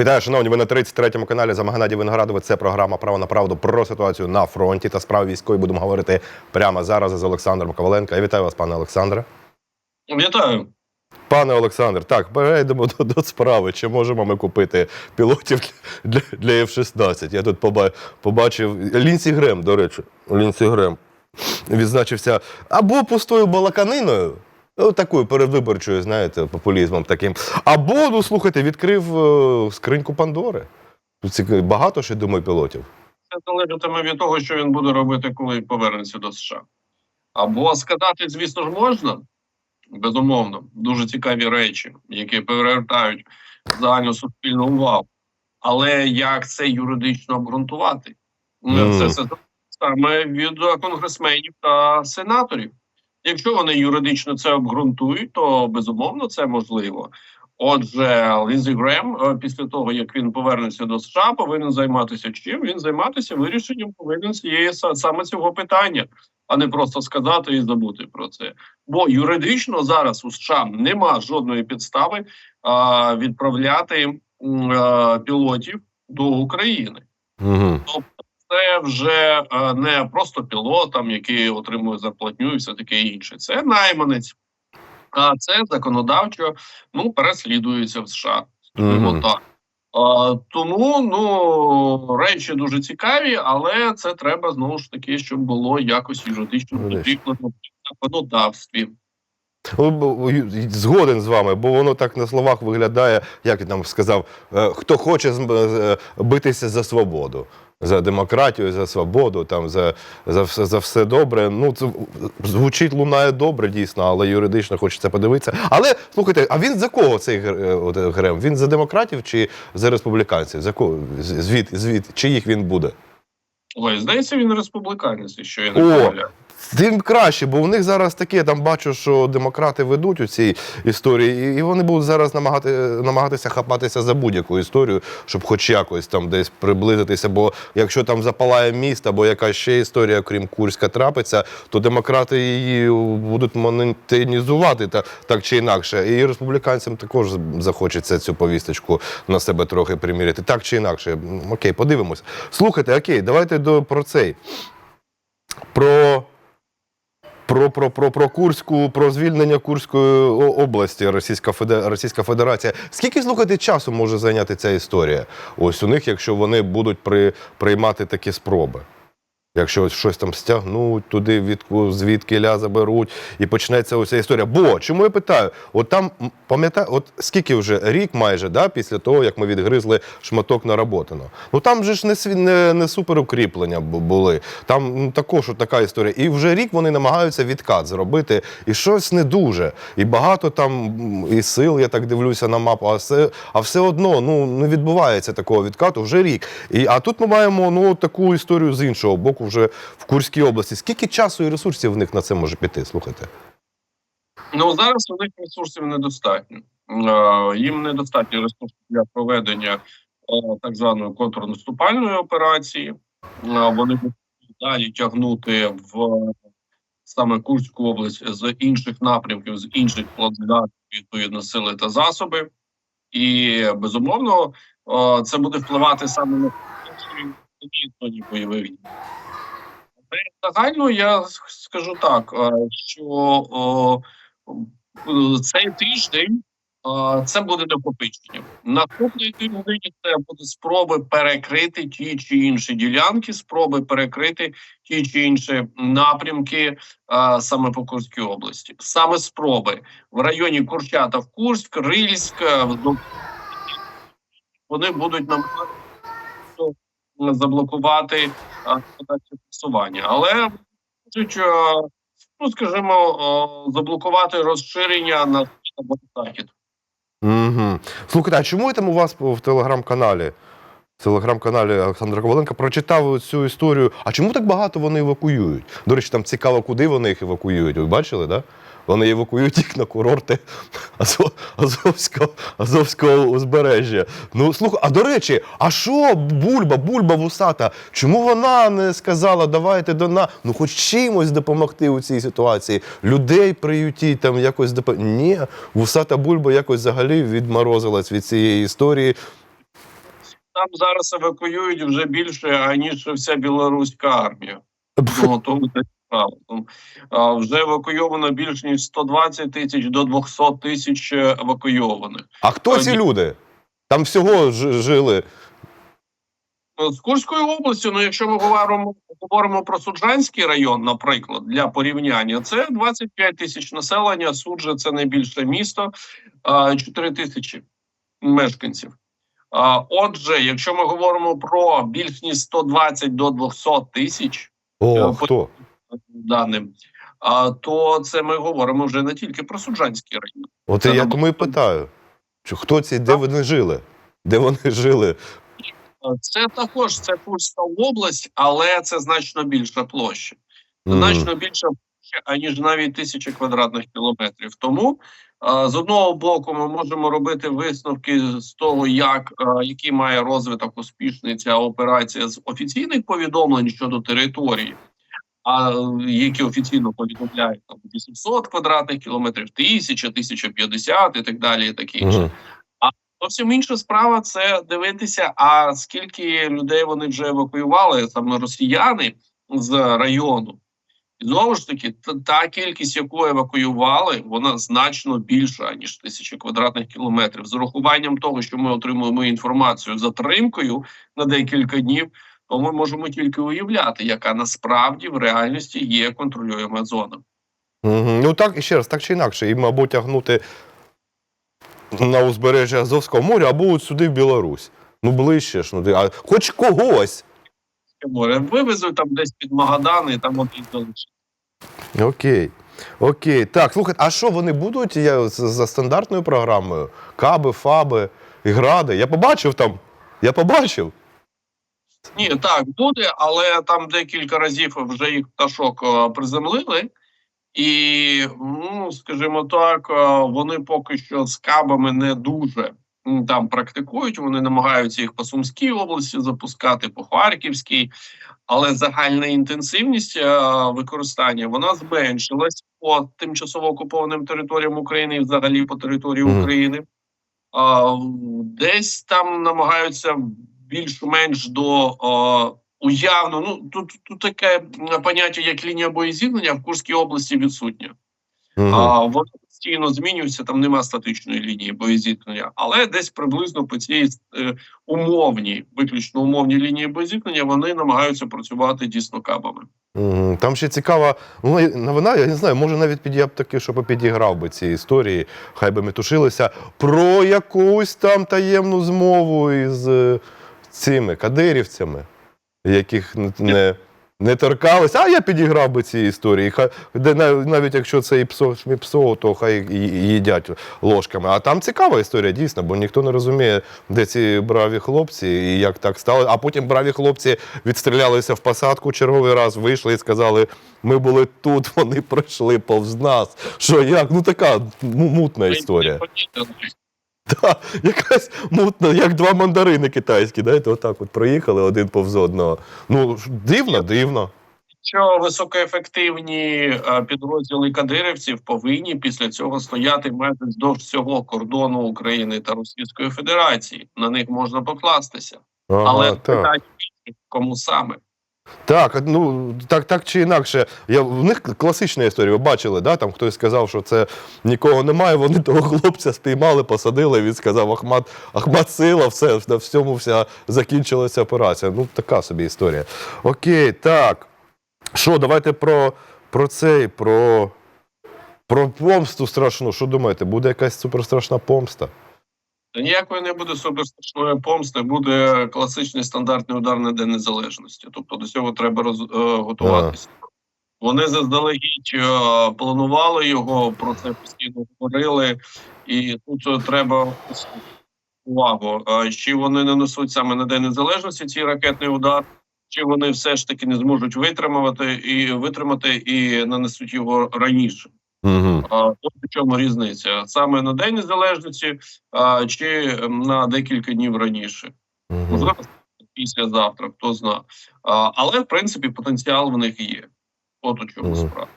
Вітаю, шановні. Ви на 33-му каналі за Геннадій Виноградове. Це програма Право на правду про ситуацію на фронті та справи військові. Будемо говорити прямо зараз з Олександром Коваленко. Я вітаю вас, пане Олександре. Вітаю. Пане Олександр, так, перейдемо до, до справи. Чи можемо ми купити пілотів для, для F-16? Я тут поба- побачив Лінсі Грем, до речі. Лінсі Грем відзначився або пустою балаканиною. Ну, такою передвиборчою, знаєте, популізмом таким. Або, ну слухайте, відкрив е, скриньку Пандори. Тут ці- багато ще думаю пілотів. Це залежатиме від того, що він буде робити, коли повернеться до США. Або сказати, звісно ж, можна, безумовно, дуже цікаві речі, які привертають загальну суспільну увагу. Але як це юридично обґрунтувати? Ну, Мгм. Це саме від конгресменів та сенаторів. Якщо вони юридично це обґрунтують, то безумовно це можливо. Отже, Лінзі Грем, е, після того як він повернеться до США, повинен займатися чим? Він займатися вирішенням повинен цієї саме цього питання, а не просто сказати і забути про це. Бо юридично зараз у США нема жодної підстави а, відправляти а, пілотів до України. Угу. Це вже е, не просто пілот, там, який отримує зарплатню і все таке інше. Це найманець, а це законодавчо ну переслідується в США. Скажімо Мгм. так. А, тому ну речі дуже цікаві, але це треба знову ж таки, щоб було якось юридично Юридично. закріплено в законодавстві. Згоден з вами, бо воно так на словах виглядає, як я там сказав, е, хто хоче е, битися за свободу, за демократію, за свободу, там за, за, все, за все добре. Ну, це звучить, лунає добре, дійсно, але юридично хочеться подивитися. Але слухайте, а він за кого цей е, Грем? Він за демократів чи за республіканців? За кого? Звід, звід, чиїх він буде? Ой, здається, він республіканець, якщо я не помиляю. Тим краще, бо в них зараз таке, там бачу, що демократи ведуть у цій історії, і вони будуть зараз намагати, намагатися хапатися за будь-яку історію, щоб хоч якось там десь приблизитися. Бо якщо там запалає міст або якась ще історія, крім Курська, трапиться, то демократи її будуть монетизувати та, так чи інакше. І республіканцям також захочеться цю повісточку на себе трохи приміряти. Так чи інакше. Окей, подивимось. Слухайте, окей, давайте до про цей. Про про, про, про, про Курську, про звільнення Курської області Російська, Російська Федерація. Скільки слухати часу може зайняти ця історія? Ось у них, якщо вони будуть при, приймати такі спроби. Якщо ось щось там стягнуть туди, від звідки ля заберуть, і почнеться оця історія. Бо чому я питаю? От там пам'ятаю, от скільки вже рік майже да, після того, як ми відгризли шматок наработано. Ну там же ж не, не, не супер укріплення були. Там ну, також от така історія. І вже рік вони намагаються відкат зробити, і щось не дуже. І багато там і сил, я так дивлюся на мапу, а все, а все одно ну, не відбувається такого відкату вже рік. І, а тут ми маємо ну, таку історію з іншого боку, вже в Курській області. Скільки часу і ресурсів в них на це може піти? Слухайте. Ну зараз у них ресурсів недостатньо. Е, Їм недостатньо ресурсів для проведення е, так званої контрнаступальної операції. Е, Вони будуть далі тягнути в саме Курську область з інших напрямків, з інших плацдармів, відповідно сили та засоби. І безумовно це буде впливати саме на бойових дій. Загально я скажу так, е, що цей тиждень е, це буде накопичення. Наступний тиждень це буде спроби перекрити ті чи інші ділянки, спроби перекрити ті чи інші напрямки е, саме по Курській області. Саме спроби в районі Курчатов, Курськ, Рильськ, вони будуть намагатися заблокувати е, але е, ну скажімо, е, заблокувати розширення на захід. Угу. Слухайте, а чому там у вас в телеграм-каналі? Телеграм-каналі Олександра Коваленка прочитав цю історію. А чому так багато вони евакуюють? До речі, там цікаво, куди вони їх евакуюють. Ви бачили, да? Вони евакуюють їх на курорти Азовського, Азовського узбережжя. Ну, слухай, а до речі, а що бульба, бульба вусата? Чому вона не сказала, давайте до нас, ну хоч чимось допомогти у цій ситуації? Людей приютіть, там якось допомогти. Ні, вусата бульба якось взагалі відморозилась від цієї історії. Там зараз евакуюють вже більше, аніж вся білоруська армія. Ну, то це справа. Тому, а, Вже евакуйовано більше ніж 120 тисяч до 200 тисяч евакуйованих. А хто ці люди? Там всього ж- жили. Е, З Курської області, ну якщо ми говоримо, говоримо про Суджанський район, наприклад, для порівняння, це 25 тисяч населення. Суджа це найбільше місто, а, 4 тисячі мешканців. Отже, якщо ми говоримо про більш ніж 120 до 200 тисяч О, Е, хто? даним, то це ми говоримо вже не тільки про Суджанський район. От Це я тому і питаю. Чи хто ці, де вони жили? Де вони жили? Це також це Курська область, але це значно більша площа. Значно більше аніж навіть тисячі квадратних кілометрів. Тому з одного боку ми можемо робити висновки з того, як а, який має розвиток успішний ця операція з офіційних повідомлень щодо території. А які офіційно повідомляють там 800 квадратних кілометрів, 1000, 1050 і так далі, і таке інше. Мгм. Зовсім інша справа це дивитися, а скільки людей вони вже евакуювали, саме росіяни з району. І знову ж таки, та, кількість, яку евакуювали, вона значно більша, ніж тисячі квадратних кілометрів. З урахуванням того, що ми отримуємо інформацію затримкою на декілька днів, то ми можемо тільки уявляти, яка насправді в реальності є контролюєма зона. Ну так, і ще раз, так чи інакше, їм, або тягнути на узбережжя Азовського моря, або от сюди в Білорусь. Ну, ближче ж, ну а хоч когось. Море вивезуть там десь під Магадан і там один залишить. Окей. Окей. Так, слухайте, а що вони будуть я, з- за стандартною програмою? Каби, фаби, і гради. Я побачив там. Я побачив. Ні, так буде, але там декілька разів вже їх пташок е, приземлили, і, ну скажімо так, е, вони поки що з кабами не дуже там практикують. Вони намагаються їх по Сумській області запускати, по Харківській, але загальна інтенсивність е, використання вона зменшилась по тимчасово окупованим територіям України і взагалі по території України. А, десь там намагаються більш-менш до а, уявно. Ну тут, тут таке поняття, як лінія боєзіткнення в Курській області відсутнє. Мгм. А воно постійно змінюється. Там нема статичної лінії боєзіткнення, але десь приблизно по цій е, умовній, виключно умовній лінії боєзіткнення, вони намагаються працювати дійсно кабами. Там ще цікава ну, новина, я не знаю, може навіть під, я б таки, щоб підіграв би ці історії, хай би метушилися, про якусь там таємну змову із е, цими кадирівцями, яких не, не торкалися. А я підіграв би ці історії. Хай, де, навіть якщо це і псо, і псо, то хай і, і їдять ложками. А там цікава історія, дійсно, бо ніхто не розуміє, де ці браві хлопці і як так стало. А потім браві хлопці відстрілялися в посадку черговий раз, вийшли і сказали: ми були тут, вони пройшли повз нас. Що як? Ну така мутна історія. Та, якась мутна, як два мандарини китайські, знаєте, отак от проїхали один повз одного. Ну, дивно, дивно. що високоефективні е, підрозділи кадирівців повинні після цього стояти майже вздовж всього кордону України та Російської Федерації. На них можна покластися, Ага, але так. питання кому саме. Так, ну так, так чи інакше. Я, в них класична історія. Ви бачили, да? там хтось сказав, що це нікого немає. Вони того хлопця спіймали, посадили. Він сказав, Ахмат, Ахмат сила, все, на всьому вся закінчилася операція. Ну, така собі історія. Окей, так. Що, давайте про, про цей, про, про помсту страшну. Що думаєте, буде якась суперстрашна помста? Та ніякої не буде суперстрашної помсти, буде класичний стандартний удар на День Незалежності. Тобто до цього треба роз, е, готуватися. Вони заздалегідь е, планували його, про це постійно говорили, і тут е, треба увагу, чи вони нанесуть саме на День Незалежності цей ракетний удар, чи вони все ж таки не зможуть витримувати і витримати і нанесуть його раніше. Угу. В чому різниця саме на День Незалежності а, чи на декілька днів раніше, угу. можливо, післязавтра, хто зна. А, але в принципі потенціал в них є. От у чому Мгм. справа.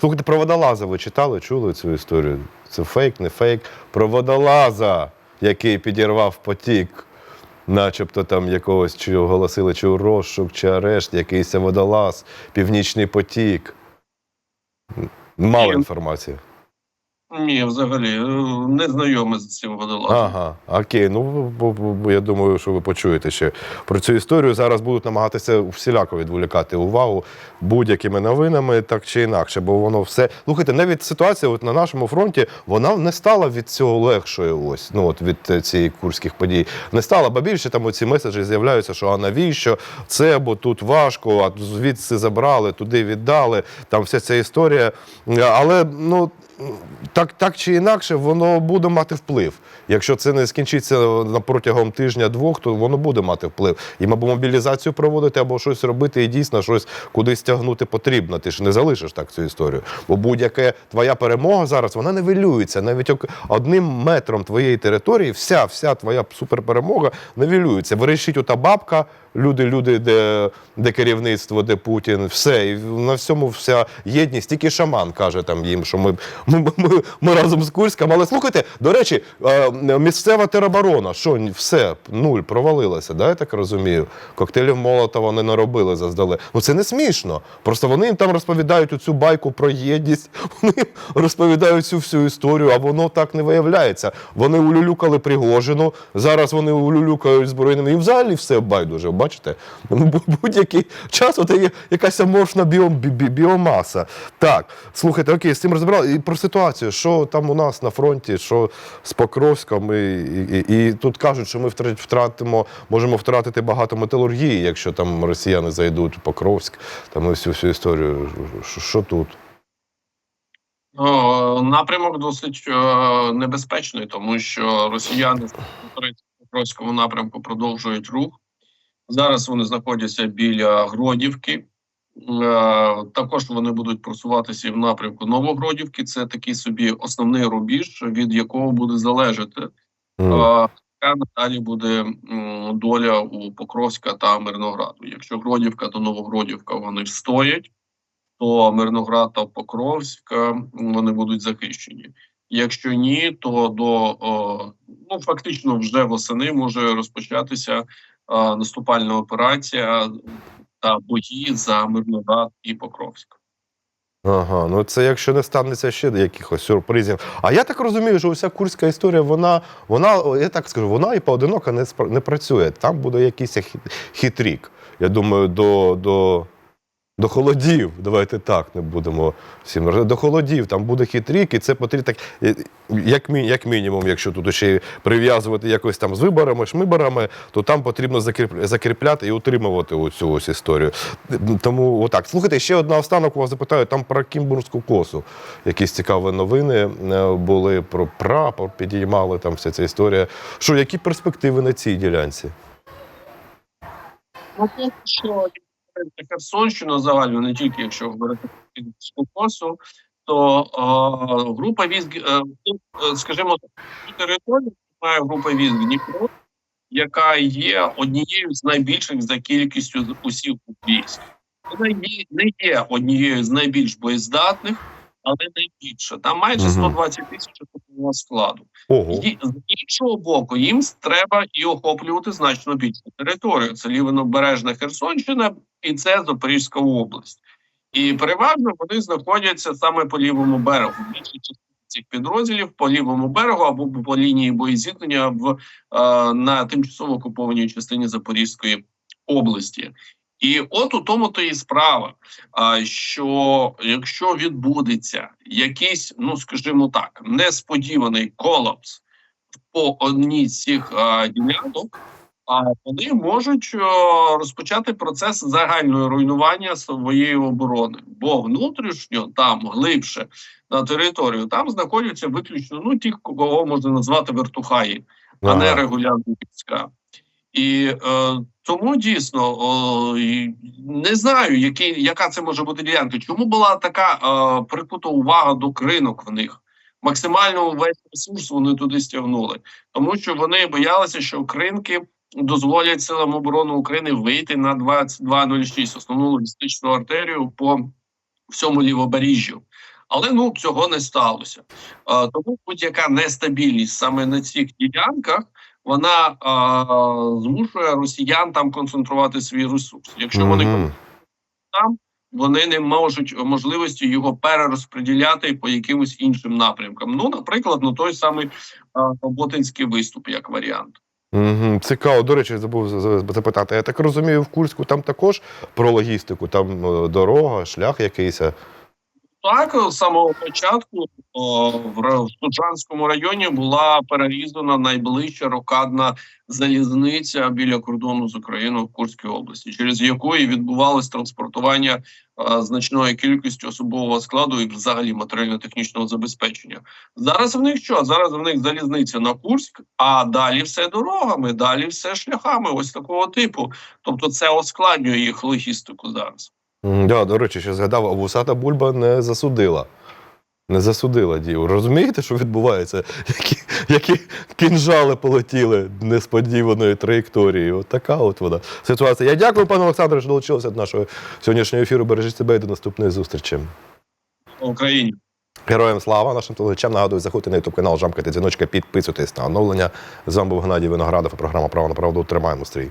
Слухайте, про водолаза ви читали, чули цю історію? Це фейк, не фейк. Про водолаза, який підірвав потік начебто там якогось чи оголосили, чи розшук, чи арешт, якийсь водолаз, північний потік. Мало інформації. Ні, взагалі е, не знайомий з цим водолазом. Ага, окей. Ну я думаю, що ви почуєте ще про цю історію. Зараз будуть намагатися всіляко відволікати увагу будь-якими новинами, так чи інакше, бо воно все. Слухайте, навіть ситуація от на нашому фронті вона не стала від цього легшою. Ось ну от від е, цієї курських подій. Не стала, бо більше там оці меседжі з'являються, що а навіщо це, бо тут важко, а звідси забрали, туди віддали. Там вся ця історія. Але ну так, так чи інакше, воно буде мати вплив. Якщо це не скінчиться на протягом тижня-двох, то воно буде мати вплив. І або мобілізацію проводити, або щось робити, і дійсно щось кудись тягнути потрібно. Ти ж не залишиш так цю історію. Бо будь-яка твоя перемога зараз вона не вилюється. Навіть одним метром твоєї території, вся, вся твоя суперперемога невілюється. Вирішить ота бабка, люди, люди, де, де керівництво, де Путін, все. І на всьому вся єдність. Тільки шаман каже там їм, що ми, ми, ми, ми разом з Курськом. Але слухайте, до речі, е, місцева тероборона, що все, нуль, провалилася, да, я так розумію. Коктейлів Молотова не наробили заздале. Ну це не смішно. Просто вони їм там розповідають оцю байку про єдність, вони розповідають цю всю історію, а воно так не виявляється. Вони улюлюкали Пригожину, зараз вони улюлюкають збройними. І взагалі все байдуже, бачите? Ну, Будь-який час от якась аморфна біом, бі- бі- біомаса. Так, слухайте, окей, з цим розібрали. Ситуацію, що там у нас на фронті, що з Покровськом, і, і, і, і тут кажуть, що ми втра- втратимо, можемо втратити багато металургії, якщо там росіяни зайдуть у Покровськ, там і всю всю історію. Що, що тут? О, напрямок досить е, небезпечний, тому що росіяни в Покровському напрямку продовжують рух. Зараз вони знаходяться біля Гродівки. Е, також вони будуть просуватися і в напрямку Новогродівки. Це такий собі основний рубіж, від якого буде залежати М. А, надалі буде доля у Покровська та Мирнограду. Якщо Гродівка та Новогродівка вони встоять, то Мирноград та Покровська вони будуть захищені. Якщо ні, то до ну фактично вже восени може розпочатися наступальна операція бої за Мирноград і Покровськ. Ага, ну це якщо не станеться ще якихось сюрпризів. А я так розумію, що уся курська історія, вона, вона, я так скажу, вона і поодинока не, не працює. Там буде якийсь хитрік. Я думаю, до, до, до холодів. Давайте так не будемо всім до холодів. Там буде хитрік, і це потрібно так, е, як, мі- як мінімум, якщо тут ще прив'язувати якось там з виборами, шмиборами, то там потрібно закріп- закріпляти і утримувати оцю ось історію. Тому отак. Слухайте, ще одна останок вас запитаю, там про Кімбурзьку косу. Якісь цікаві новини е, були про прапор, підіймали там вся ця історія. Що, які перспективи на цій ділянці? Що Херсонщину загально, не тільки якщо про косу, то о, група військ, е, е, скажімо, цю територію має група військ Дніпро, яка є однією з найбільших за кількістю усіх військ. Вона не є однією з найбільш боєздатних, але найбільша. Там майже Мгм. 120 тисяч особового складу. Ого. І з іншого боку, їм треба і охоплювати значно більшу територію. Це лівобережна Херсонщина і це Запорізька область. І переважно вони знаходяться саме по лівому берегу. Частина цих підрозділів по лівому берегу або по лінії боєзіткнення в е, на тимчасово окупованій частині Запорізької області. І от у тому то і справа, що якщо відбудеться якийсь, ну скажімо так, несподіваний колапс по одній з цих ділянок, а вони можуть розпочати процес загального руйнування своєї оборони, бо внутрішньо там глибше на територію там знаходяться виключно ну ті, кого можна назвати вертухаї, а не регулярні війська. І е, тому дійсно о, не знаю, який, яка це може бути ділянка. Чому була така е, прикута увага до кринок в них? Максимально весь ресурс вони туди стягнули, тому що вони боялися, що кринки дозволять силам оборони України вийти на 22.06, основну логістичну артерію по всьому лівобережжю. Але ну цього не сталося. Е, тому будь-яка нестабільність саме на цих ділянках вона а, змушує росіян там концентрувати свій ресурс. Якщо вони Мгм. там, вони не можуть можливості його перерозподіляти по якимось іншим напрямкам. Ну, наприклад, на той самий а, Ботинський виступ, як варіант. Угу. Цікаво, до речі, забув за- за- запитати. Я так розумію, в Курську там також про логістику, там е, дорога, шлях якийсь. Так, з самого початку о, в Суджанському районі була перерізана найближча рокадна залізниця біля кордону з Україною в Курській області, через яку і відбувалось транспортування е, значної кількості особового складу і взагалі матеріально-технічного забезпечення. Зараз в них що? Зараз в них залізниця на Курськ, а далі все дорогами, далі все шляхами, ось такого типу. Тобто, це ускладнює їх логістику зараз. Да, до речі, що згадав, а вусата бульба не засудила. Не засудила дію. Розумієте, що відбувається? Які, які кінжали полетіли несподіваною траєкторією. От така от вона ситуація. Я дякую, пане Олександре, що долучилися до нашого сьогоднішнього ефіру. Бережіть себе і до наступної зустрічі. Україні. Героям слава нашим телеглядачам. Нагадую, заходьте на ютуб канал, жамкайте дзвіночка, підписуйтесь на оновлення. З вами був Геннадій Виноградов і програма Право на правду. Тримаємо стрій.